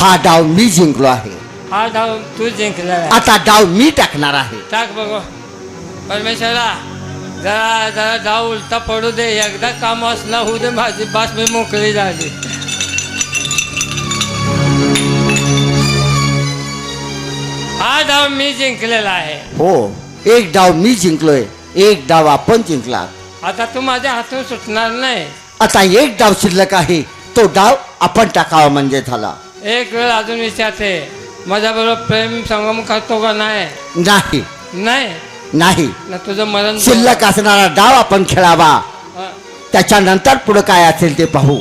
हा डाव मी जिंकलो आहे. हा डाव तू जिंकला आहे. आता डाव मी टाकणार आहे. टाक बघू. परमेश्वरा जरा जरा डाव उलटा पडू दे. एकदा काम असला होऊ दे माझी बास मी मोकळी झाली. हा डाव मी जिंकलेला आहे. हो एक डाव मी जिंकलोय एक डाव आपण जिंकलात. आता तू माझ्या हातून सुटणार नाही. आता एक डाव शिल्लक आहे तो डाव आपण टाकावा म्हणजे झाला. एक वेळ अजून विचारते माझ्याबरोबर प्रेम संगम करतो का नाही? नाही. नाही? नाही. ना तुझं मरण शिल्लक असणारा डाव आपण खेळावा. हा. त्याच्यानंतर पुढे काय असेल ते पाहू.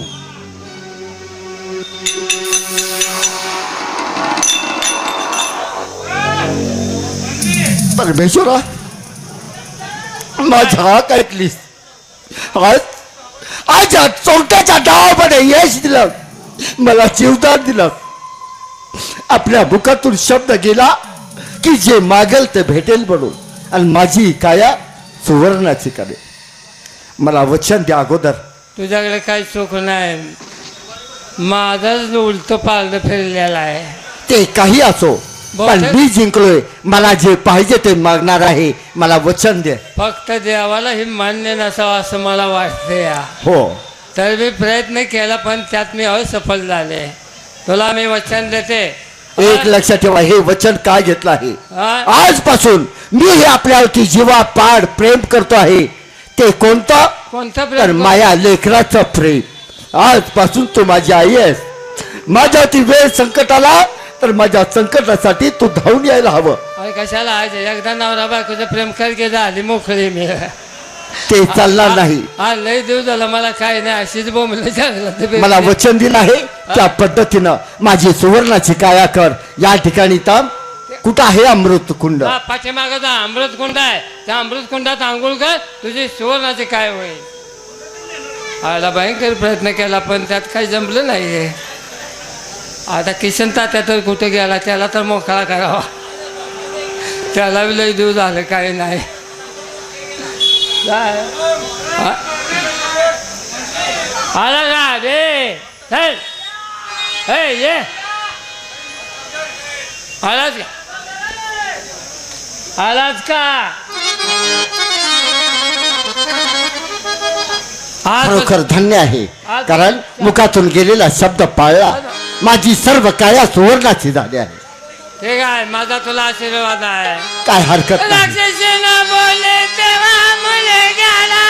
परमेश्वरा माझा हाक ऐकलीस. आज आज या चोरट्याच्या डावामध्ये यश दिलं. मला जीवदान दिलं. आपल्या मुखातून शब्द गेला की जे मागेल ते भेटेल म्हणून. आणि माझी काया सुवर्णाची करे मला वचन द्या अगोदर. तुझ्याकडे काही सुख नाही. माझंच उलट पालनं फिरलेलं आहे. ते काही असो पण मी जिंकलोय. मला जे पाहिजे ते मागणार आहे. मला वचन दे फक्त देवाला हे मान्य नसावं असं मला वाटते या हो. तर मी प्रयत्न केला पण त्यात मी असफल झाले. तुला मी वचन देते. एक लक्षात ठेवा हे वचन काय घेतलं आहे? आजपासून मी हे आपल्यावरती जीवा पाड प्रेम करतो आहे. ते कोणतं? कोणतं तर प्रेम माया लेकराचं प्रेम. आजपासून तू माझी आई आहेस. माझ्यावरती वेळ संकट आला तर माझ्या संकटासाठी तू धावून यायला हवं. अरे कशाला आहे एकदा नवरा बायकोचं प्रेम कर की झाली मोकळी मी. ते चालणार नाही. हा लय दिवस झाला मला काय नाही अशीच बोंबलं चांगलं मला वचन दिलं आहे त्या पद्धतीनं. माझी सुवर्णाची काया कर. या ठिकाणी थांब कुठं आहे अमृत कुंड? हा पाठीमागाचा अमृत कुंड आहे. त्या अमृत कुंडात आंघोळ कर तुझी सुवर्णाचे काय होईल? आला भयंकर प्रयत्न केला पण त्यात काही जमलं नाही आता किशन तात्या तर कुठे गेला त्याला तर मोकळा करावा. त्याला लय दिवस झालं काही नाही. काय? आला का? रे चल. हे ये. आलाच का? आलाच का? खरोखर धन्य आहे. कारण मुखातून गेलेला शब्द पाळला. माझी सर्व काया सुवर्णाची झाली आहे. ठीक आहे माझा तुला आशीर्वाद आहे. काय हरकत नाही राक्षसी न बोले तेव्हा मुले गेला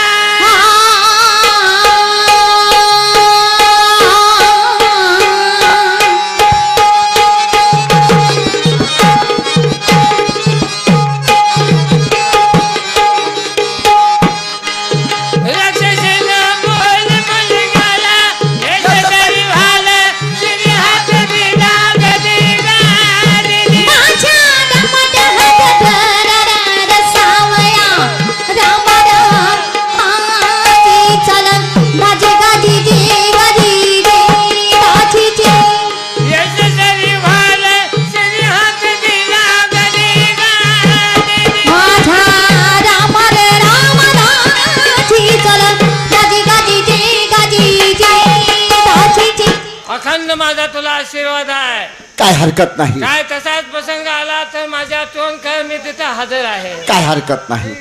काय हरकत नाही. काय तसाच प्रसंग आला तर माझ्या तोंड कर मी तिथं हजर आहे. काय हरकत नाही.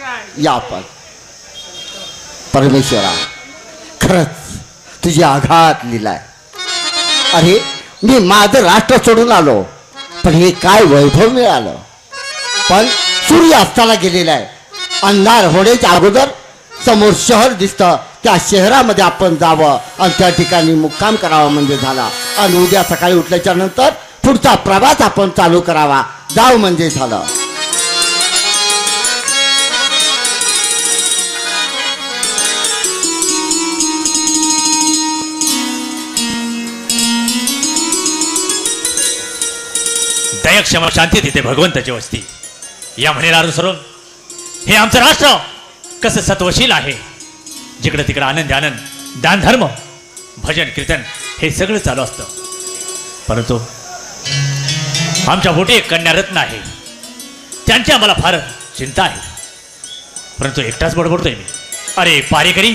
या आपण परमेश्वरा खरंच तुझी आघात लिलाय. अरे मी माझं राष्ट्र सोडून आलो पण हे काय वैभव मिळालं? पण सूर्य असताना गेलेला आहे. अंधार होण्याच्या अगोदर समोर शहर दिसतं. त्या शहरामध्ये आपण जावं आणि त्या ठिकाणी मुक्काम करावा म्हणजे झाला. आणि उद्या सकाळी उठल्याच्या नंतर पुढचा प्रवास आपण चालू करावा. जाव म्हणजे झालं. क्षमा शांती तिथे भगवंताची वस्ती. या म्हणेला अनुसरून हे आमचं राष्ट्र कसं सत्वशील आहे? जिकडं तिकडं आनंद आनंद दान धर्म भजन कीर्तन हे सगळं चालू असतं. परंतु आमच्या मोठे कन्या रत्न आहे. त्यांची आम्हाला फार चिंता आहे. परंतु एकटाच बडबडतोय मी. अरे पारेकरी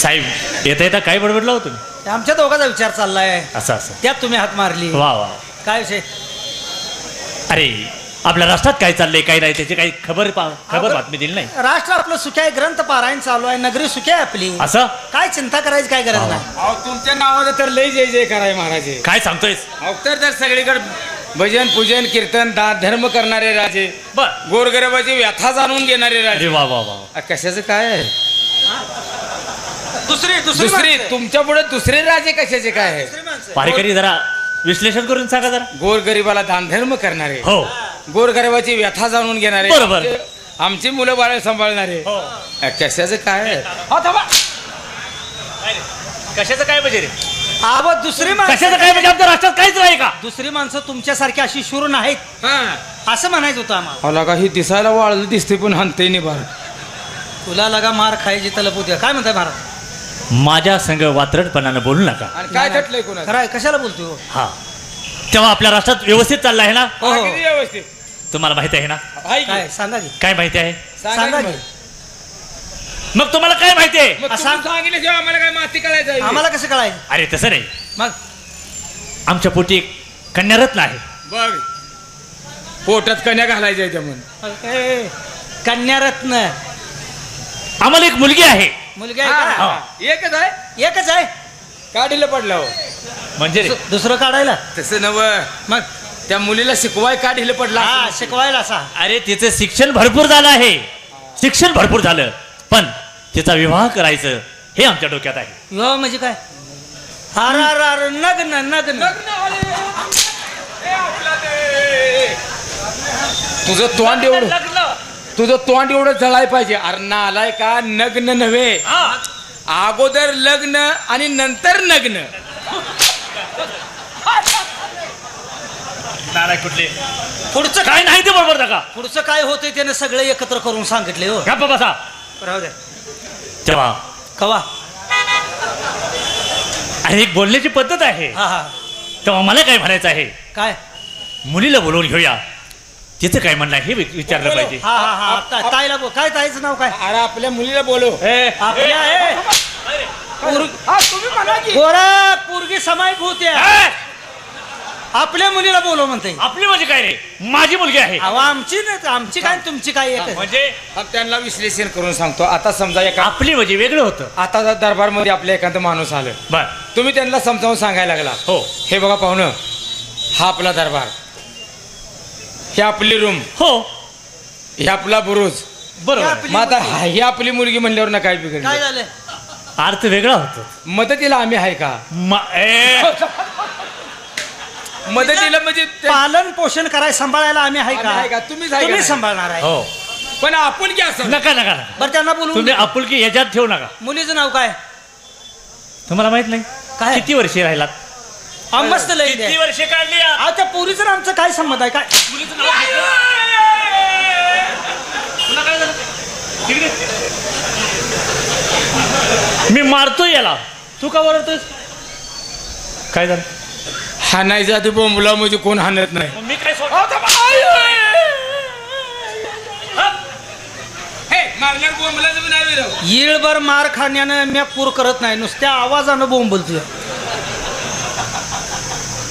साहेब येता येता काय बडबडला हो तुम्ही? आमच्या दोघाचा विचार चाललाय. असं असं. त्यात तुम्ही हात मारली. वा वा. काय विषय? अरे आपल्या राष्ट्रात काय चाललंय काय नाही त्याची काही खबर पा- खबर बातमी दिली नाही. राष्ट्र आपलं सुख्या आहे ग्रंथ पारायण चालू आहे नगरी सुख्या आहे आपली. असं? काय चिंता करायची काय गरज नाही. अहो तुमच्या नावाचं तर लय जय जय कराय महाराज. काय सांगतोयस? अहो तर तर सगळीकडे भजन पूजन कीर्तन दान धर्म करणारे राजे बर. गोरगरिबाची व्यथा जाणून घेणारे अरे राजे वा वा वा. अ, कशाचं काय आहे? दुसरी दुसरी. तुमच्यापुढे दुसरे राजे कशाचे काय आहे? दुसरी माणसं. पारेकरी जरा विश्लेषण करून सांगा जरा. गोरगरिबाला दानधर्म करणारे. हो. गोरगरिबाची व्यथा जाणून घेणारे. बरोबर. आमचे- आमची मुलं बाळ सांभाळणारे. हो. अ, कशाचं काय? आहे? हो, थांबा. कशाचं काय म्हणजे रे? आव दुसरी माणसं कशाचं काय म्हणजे? आमच्या राष्ट्रात काहीच नाही का? दुसरी माणसं तुमच्यासारखी अशी शूर नाहीत. हा. असं म्हणायचं होतं आम्हाला. अहो, लगा ही दिसायला वाळलं दिसते पण हनते नाही बार तुला लगा मार खायची तलप उद्या काय म्हणताय महाराज? माझ्या संघ वात्रटपणानं बोलू नका. आणि काय कोणा खरं आहे कशाला बोलतोय हो? हा. तेव्हा आपल्या राष्ट्रात व्यवस्थित चाललं आहे ना? हो, हो. व्यवस्थित. तुम्हाला माहिती आहे ना? काय सांगा की. काय माहिती आहे? सांगा की. मग. मग तुम्हाला काय माहिती आहे. सांगितल्याशिवाय आम्हाला काय माती कळायचं आहे? आम्हाला कसं कळायचं? अरे तसं नाही. मग? आमच्या पोटी एक कन्यारत्न आहे. बघ पोटात कन्या घालायच्या ए, कन्यारत्न. आम्हाला एक मुलगी आहे. मुलगी आहे हा, एकच आहे? एकच आहे. काढीला पडला हो. म्हणजे दुसरं काढायला? तसं नव मग? त्या मुलीला शिकवाय काढीला पडला हा शिकवायला असा अरे तिचं शिक्षण भरपूर झालं आहे. शिक्षण भरपूर झालं. पण तिचा विवाह करायचं हे आमच्या डोक्यात आहे. विवाह म्हणजे काय? अर अर अर नग्न नग्न. तुझं तोंड एवढं तुझं तोंड एवढं जळाय पाहिजे. अरे नालाय का नग्न नव्हे? अगोदर लग्न आणि नंतर नग्न. नाराय कुठले? पुढचं काय नाही ते बरोबर नका पुढचं काय होतंय त्याने सगळे एकत्र करून सांगितले हो. गप्पा बसा. राहू द्या. तेव्हा कवा? आणि एक बोलण्याची पद्धत आहे. हा हा. तेव्हा मला काय म्हणायचं आहे? काय? मुलीला बोलवून घेऊया. तिचं काय म्हणणं आहे हे वि- विचारलं पाहिजे. हा हा हा. ता- ताईला बोल. काय ताईचं नाव काय? अरे आपल्या मुलीला बोलव. ए, आपल्या ए, पोर- हा, तुम्ही म्हणा की. पोरा पोरगी समायिक होते ए, आपल्या मुलीला बोलव म्हणते आपली म्हणजे काय रे? माझी मुलगी आहे. अहो आमची नाही आमची काय तुमची काय एक म्हणजे? अब त्यांना विश्लेषण करून सांगतो. आता समजा एका आपली म्हणजे वेगळं होतं. आता दरबारमध्ये आपल्या एखादं माणूस आलं. बर. तुम्ही त्यांना समजावून सांगायला लागला. हो. हे बघा पाहुणं हा आपला दरबार. ही आपली रूम. हो. ही आपला बुरुज. बरोबर. मग आता. हा- ही आपली मुलगी म्हणल्यावर ना काय झालं? अर्थ वेगळा होतो. मदतीला आम्ही आहे का? मा- ए, मदतीला म्हणजे ते- पालन पोषण करायला सांभाळायला आम्ही आहे आम्ही आहे का? का तुम्हीच आहे का तुम्ही नाही? सांभाळणार आहे हो पण आपण की असं नका नका नका बरं त्यांना बोलून तुम्ही आपुलकी याच्यात ठेवू नका मुलीचं नाव काय तुम्हाला माहीत नाही काय? किती वर्षे राहिलात हा, मस्त. किती वर्षे काढली आ? अहो त्या पोरीचं आणि आमचं काय संबंध आहे काय मुलीचं नाव घेतलं? तुला काय झालं? तिकडे. मी मारतो याला तू का ओरडतोस काय झालं हा नाही जाते बोंबला म्हणजे कोण हाणत नाही मग मी काय सोड मारल्यावर बोंबलाचं नाही विरव. येळभर मार खाण्यानं मी पूर करत नाही नुसत्या आवाजानं बोंबलतोय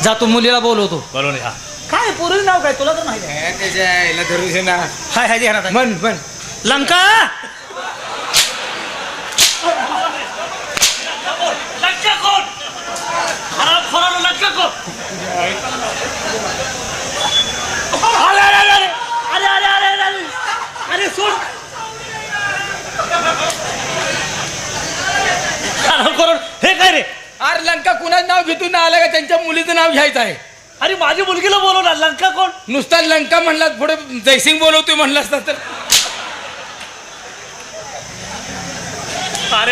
जातो मुलीला बोलवतो हा काय पोरीचं नाव काय तुला तर माहिती आहे हे त्याच्या आईला धरू दे ना हाय हाय ध्यानात आहे. म्हण म्हण लंका लंका खोरानं हे काय रे अरे लंका कुणाचं नाव घेतून ना आलं का त्यांच्या मुलीचं नाव घ्यायचं आहे अरे माझी मुलगीला बोलवणार लंका कोण नुसता लंका म्हणला पुढे जयसिंग बोलवतोय म्हणला असता तर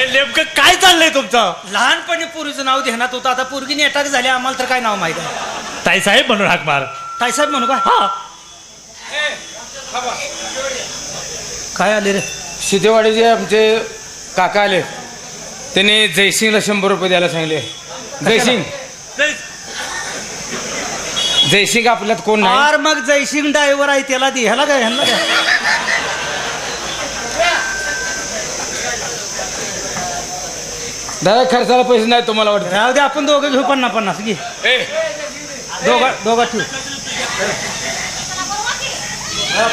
अरे नेमकं काय चाललंय तुमचं? लहानपणी पोरीचं नाव ध्यानात होतं. आता पोरगीने अटॅक झाले आम्हाला तर काय नाव माहीत आहे? ताईसाहेब म्हणून हाक मार. ताईसाहेब म्हणू का? हा. काय आले रे? शिदेवाडीचे आमचे काका आले. त्याने जयसिंगला शंभर रुपये द्यायला सांगितले. जयसिंग. जयसिंग आपल्यात कोण नाही? आर मग जयसिंग ड्रायव्हर आहे त्याला दे. ह्याला काय ह्याला काय? दादा खर्चाला पैसे नाही तुम्हाला वाटतं? राहू दे आपण दोघं घेऊ पन्नास पन्नास घे. ए. दोघा दोघा ठेवू.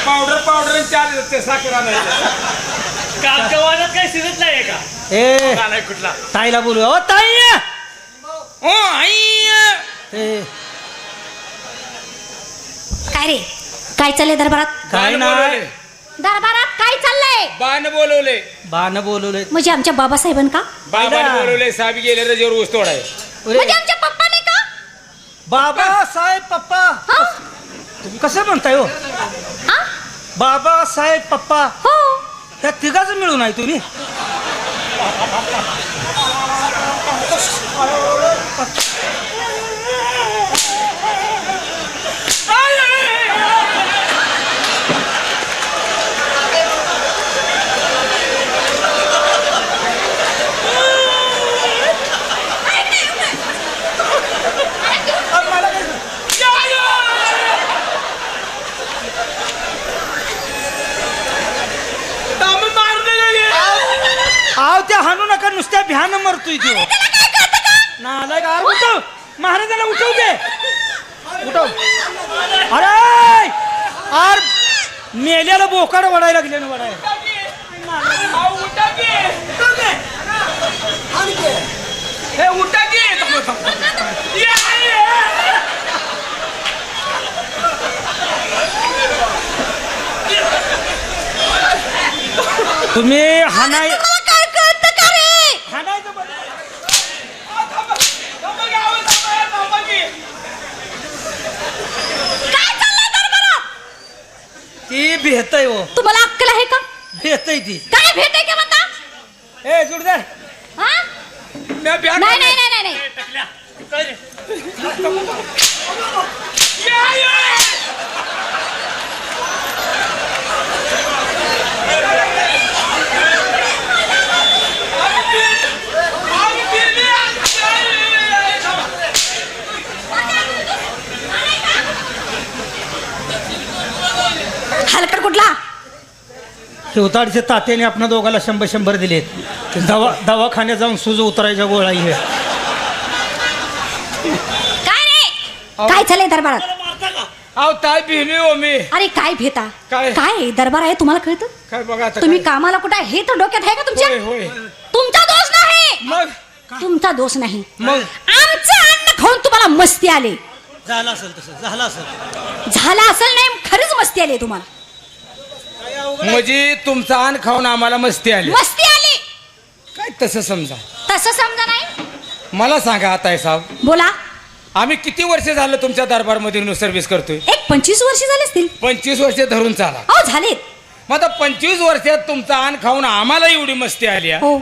पावडर पावडर चार ते साखर आणायचं. काही शिजत नाही का? ए नाही कुठला? ताईला बोलू. ओ ताई! ओ आई! काय रे? काय चाललंय दरबारात? काय बाण ना बोलवले दरबारात काय चाललंय? बाण बोलवले. बाण बोलवलंय म्हणजे आमच्या बाबासाहेबांका बाबाने बोलवले साहेब गेले रजेवर ऊस तोडाय. म्हणजे आमच्या पप्पाने का? बाबा साहेब पप्पा. हा? तुम्ही कसं म्हणताय हो? हा? बाबा साहेब पप्पा. हो. त्या तिघाच मिळून आहे तुम्ही आव त्या हाणू नका नुसत्या भ्यानं मरतोय तो. नालायक अरे उठव. महाराजांना उठव दे. उठव. अरे! अरे मेल्याला बोकाड वडायला लागले ना वडाय. हे उठा की. तुम्ही हाणाय तुम्हाला काय कळतं का रे हाणायचं बंद. काय चाललंय दरबारात ती भेटय हो. तुम्हाला अक्कल आहे का? भेटय ती. काय भेटाय का म्हणता? ए जोडदार हा? मी बॅग नाही नाही नाही नाही नाही. हलकट कुठला? शिवताडच्या तात्याने आपल्या दोघाला शंभर शंभर दिलेत. दवा दवाखान्यात जाऊन सुज उतरायच्या गोळा हे काय रे? काय चाललंय दरबारात? अहो ताई भिली हो मी. अरे काय भेता? काय? काय दरबार आहे? तुम्हाला कळतं? काय बघा आता तुम्ही? कामाला कुठे आहे? हे तर डोक्यात आहे का होय तुमच्या? होय तुमचा दोष नाही. मग? तुमचा दोष नाही. मग? आमचं अन्न खाऊन तुम्हाला मस्ती आली. झालं असेल तसं. झालं असेल. झाला असेल नाही खरंच मस्ती आली तुम्हाला. म्हणजे तुमचा अन्न खाऊन आम्हाला मस्ती आली. मस्ती आली. काय तसं समजा? तसं समजा नाही. मला सांगा आता साहेब. बोला. आम्ही किती वर्ष झालं तुमच्या दरबारमध्ये सर्व्हिस करतोय? एक पंचवीस वर्ष झाले असतील. पंचवीस वर्ष धरून चाला. हो झालेत मग आता पंचवीस वर्षात तुमचा अन्न खाऊन आम्हाला एवढी मस्ती आली आहे. हो.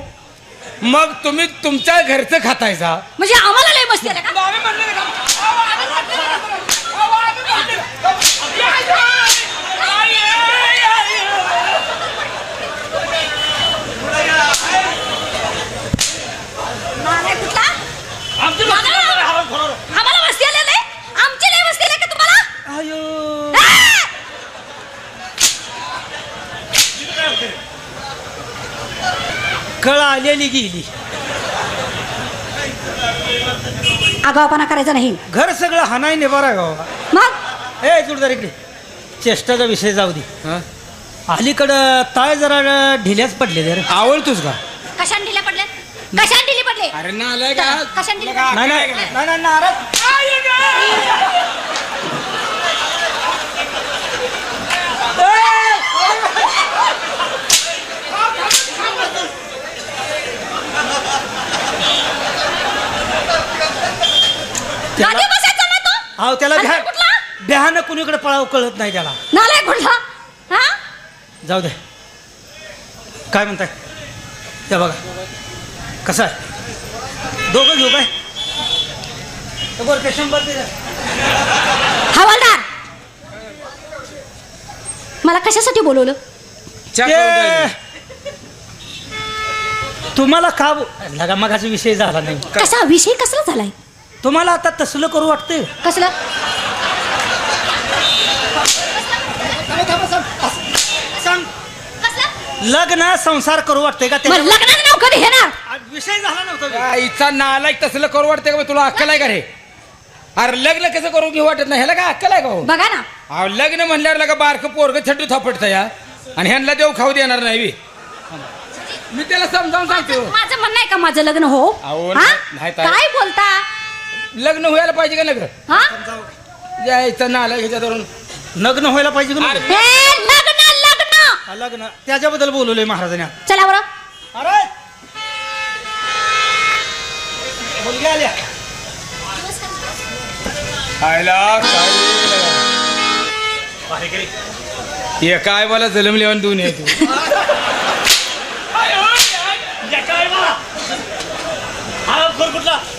मग तुम्ही तुमच्या घरचं खातायचा म्हणजे आम्हाला लय मस्ती आली का नालाय कुठला? आम्हाला मस्ती आली नाही आमची लय मस्ती आली का तुम्हाला अयो आ! कळ आलेली गेली. आगावपणा करायचा नाही. घर सगळं हाणाय निभारा गावा मग? ए जोडदार इकडे. चेष्टाचा विषय जाऊ दे. हं? अलीकडं ताय जरा ढिल्याच पडले रे. आवडतोस का? कशाने ढिल्या पडल्या कशाने ढिली पडले? अरे नालाय का कशाने ढिली नाही नाही नाही, नाही नाराज. गादी बसायचा ना तो? अहो त्याला हलकट भ्या कुठला? भ्यानं कुणीकडे पळाव कळत नाही त्याला. नालाय कुठला? हा? जाऊ दे. काय म्हणताय? त्या बघा. कसं आहे? दोघं घेऊ काय हे बरं ते शंभर दे रे. हवालदार! मला कशासाठी बोलवलं? करून. ते तुम्हाला का बो- लगा मगाचा विषय झाला नाही. कसा? विषय कसला झालाय? तुम्हाला आता तसलं करू वाटतंय? कसलं? सांग. लग्न संसार करू वाटतंय का मग त्याच्या लग्नाचं नाव कधी घेणार? विषय झाला नव्हता. आईचा नालायक तसलं करू वाटते का बे? तुला अक्कल आहे का रे? अरे लग्न कसं करू घेऊ वाटत नाही? ह्याला काय अक्कल आहे का हो? बघा ना. अहो, लग्न म्हणल्यावर लगा बारक पोरग थंडू थापडतं या. आणि ह्यांना देव खाऊ देणार नाही बे. मी त्याला समजावून सांगतो. माझं म्हणणं आहे का माझं लग्न हो? अहो, हा? नाही ताई. काय बोलता? लग्न व्हायला पाहिजे का लग्न हा? यायचं नालायक ह्याच्या धरून लग्न व्हायला पाहिजे का? हे लग्न लग्न! हा, लग्न. त्याच्याबद्दल बोलवलंय महाराजांनी चला बरं. अरे! मुलगी आल्या. आयला काय हे काय मला जलमले आणि दोन आहे तू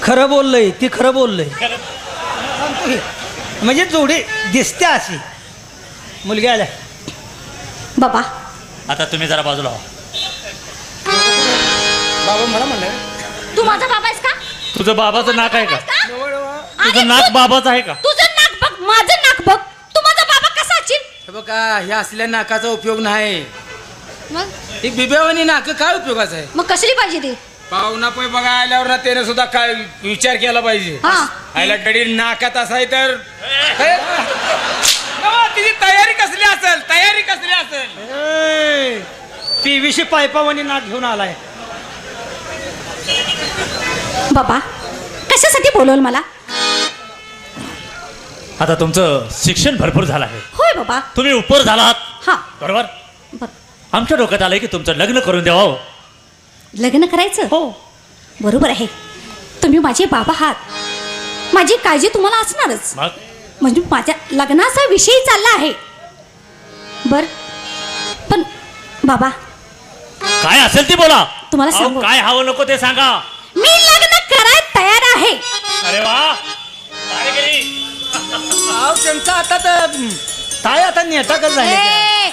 खरं बोललंय ती खरं बोललंय. सांगतो हे. म्हणजे जोडी दिसते अशी. मुलगी आल्या. बाबा. आता तुम्ही जरा बाजूला व्हा. बाबा मला म्हणलं. तू माझा बाबा आहेस का? तुझं बाबाचं नाक आहे का? तुझं नाक बाबाचं आहे का? तुझं नाक बघ माझं नाक बघ. तू माझा बाबा कसा असेल? हे बघा हे असल्या नाकाचा उपयोग नाही. मग? ही बिब्यावानी नाक काय उपयोगाचं आहे? मग कसली पाहिजे ती? पाहुणा पै बघा आल्यावर ना त्याने सुद्धा काय विचार केला पाहिजे. हा. आयला गडी नाकात असाय तर. हे? नवा, तिची तयारी कसली असेल? तयारी कसली असेल? पीव्हीसी पायपावानी नाक घेऊन आलाय. बाबा कशासाठी बोलवल मला? आता तुमचं शिक्षण भरपूर झालं आहे. होय बाबा. तुम्ही उपर झाला आहात हा. बरोबर? बर. आमच्या डोक्यात आलंय की तुमचं लग्न करून द्यावं. लग्न करायचं? हो. बरोबर आहे. तुम्ही माझे बाबा आहात. माझी काळजी तुम्हाला असणारच. मग? म्हणजे माझ्या लग्नाचा विषय चालला आहे. बर. पण बाबा. काय असेल ते बोला. तुम्हाला अहो, सांगू. काय हवं नको ते सांगा. मी लग्न करायला तयार आहे. अरे वा. काय? अहो त्यांचा आता तर काय आता झाले ए,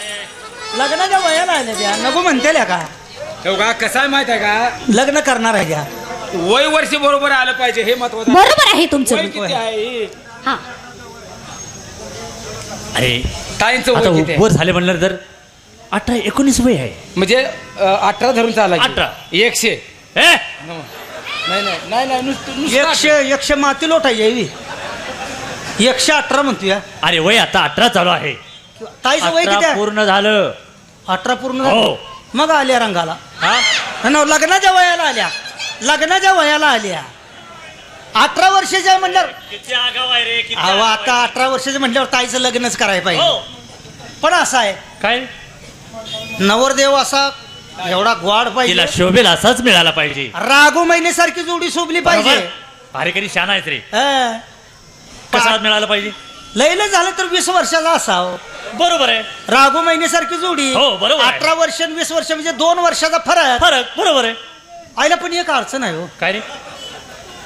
लग्नाच्या वयाला आल्या त्या. नको म्हणतेल्या का? हे कसं आहे माहीत आहे का? लग्न करणार आहे वय वर्ष बरोबर आलं पाहिजे हे महत्वाचं आहे. बरोबर आहे तुमचं. किती आहे? हा. अरे ताईंचं आता वय किती आहे? वर झाले म्हणलं तर अठरा एकोणीस वय आहे. म्हणजे अठरा धरून चालायचं. अठरा. एकशे. ए नाही नाही नाही नाही नुसतं नुसतं एकशे एकशे माती लोटायची यावी. एकशे अठरा म्हणतोय. अरे वय आता अठरा चालू आहे. ताईचं वय किती अठरा आहे? पूर्ण झालं. अठरा पूर्ण हो. मग आल्या रंगाला. हा? न लग्नाच्या वयाला आल्या. लग्नाच्या वयाला आल्या. अठरा वर्षाच्या म्हणल्यावर किती आगाव आहे रे किती अहो. आता अठरा वर्षाचं म्हटल्यावर ताईचं लग्नच करायला पाहिजे. हो. पण असं आहे. काय? नवरदेव असा एवढा ग्वाड तिला पाहिजे शोभेल असाच मिळाला पाहिजे. रागो महिन्यासारखी जोडी शोभली पाहिजे. कधी शान आहेस रे. हं. कसा मिळाला पाहिजे? लयलं झालं तर वीस वर्षाचा असावं. बरोबर आहे. रागो महिन्यासारखी जोडी हो, बरोबर आहे. अठरा वर्ष आणि वीस वर्ष म्हणजे दोन वर्षाचा फरक. फरक बरोबर आहे. आईला पण एक अडचण आहे हो. काय रे?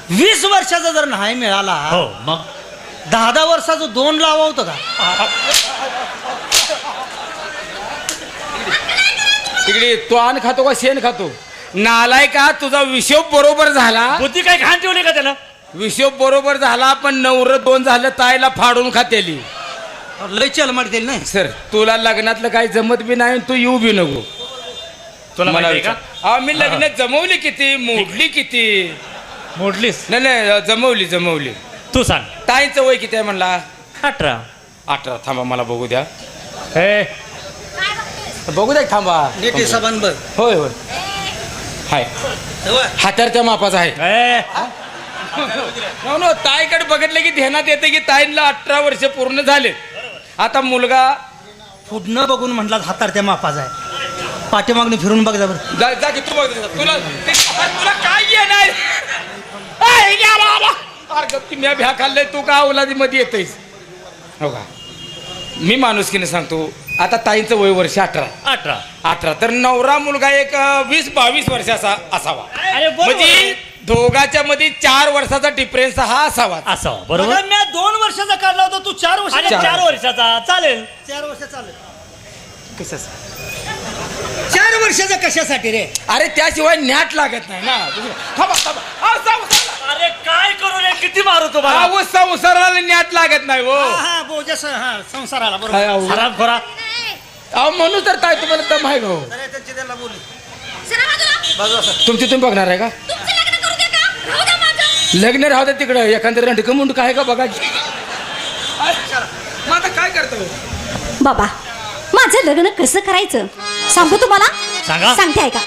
वीस वर्षाचा जर नाही मिळाला हो मग? दहा दहा वर्षाचं दोन लावा होतं का? तिकडे तो आण खातो का शेण खातो? नालाय का तुझा विषोब बरोबर झाला. बुद्धी काय घाण ठेवली का त्याला? विषोब बरोबर झाला पण नवर दोन झालं ताईला फाडून खातेली. लय चल मारतील नाही सर तुला लग्नातलं काही जमत बी नाही आणि तू येऊ बी नको. तुला मला माहिती आहे विचार. का अहो, मी लग्न जमवली किती? मोडली किती? मोडलीस? नाही नाही जमवली जमवली. तू सांग. ताईंचं वय किती आहे म्हणला? अठरा. अठरा थांबा मला बघू द्या. हे. बघू द्या थांबा. नीट हिसाबान बघ. होय होय. हाय. हातारच्या मापाचा आहे. ए, no, no, ताईकडे बघितलं की ध्यानात येते की ताईंना अठरा वर्ष पूर्ण झाले. आता मुलगा पुढनं बघून म्हटला हातार त्या मापाचा आहे. पाठीमागणी फिरून बघ जा बरं. जा जा की तू बघ. तुला ते- तुला काय येणार? ऐ, या बाबा. अरे गप्प की म्या भ्या खाल्लंय. तू का औलादी मध्ये येतोयस? हो का? मी माणुसकीने सांगतो आता ताईंचं वय वर्ष अठरा. अठरा. अठरा. तर नवरा मुलगा एक अं, वीस बावीस वर्षाचा असावा. अरे बरोबर म्हणजे दोघाच्या मध्ये चार वर्षाचा डिफरन्स हा असावा. असावं बरोबर? मी दोन वर्षाचा काढला होता तू चार वर्ष आणि चार. वर्षाचा चालेल. चार वर्ष चालेल चार वर्षाचा कशासाठी रे? अरे त्याशिवाय न्याट लागत नाही ना. थांबा थांबा. अहो. अरे काय करू रे? किती मारू तुम्हाला? अहो, संसाराला न्याट लागत नाही हो हा, हा हा संसाराला बरोबर. अहो. खराब खोरा. अहो म्हणून तर काय तुम्हाला भाऊ. त्याला बोलू. तुमची तुम्ही बघणार आहे का? लग्न राहू तिकडं. एखादं रंडक मुंड काय का बघा. मग आता काय करतो? बाबा माझं लग्न कसं करायचं? सांगू तुम्हाला? सांगा. सांगते ऐका.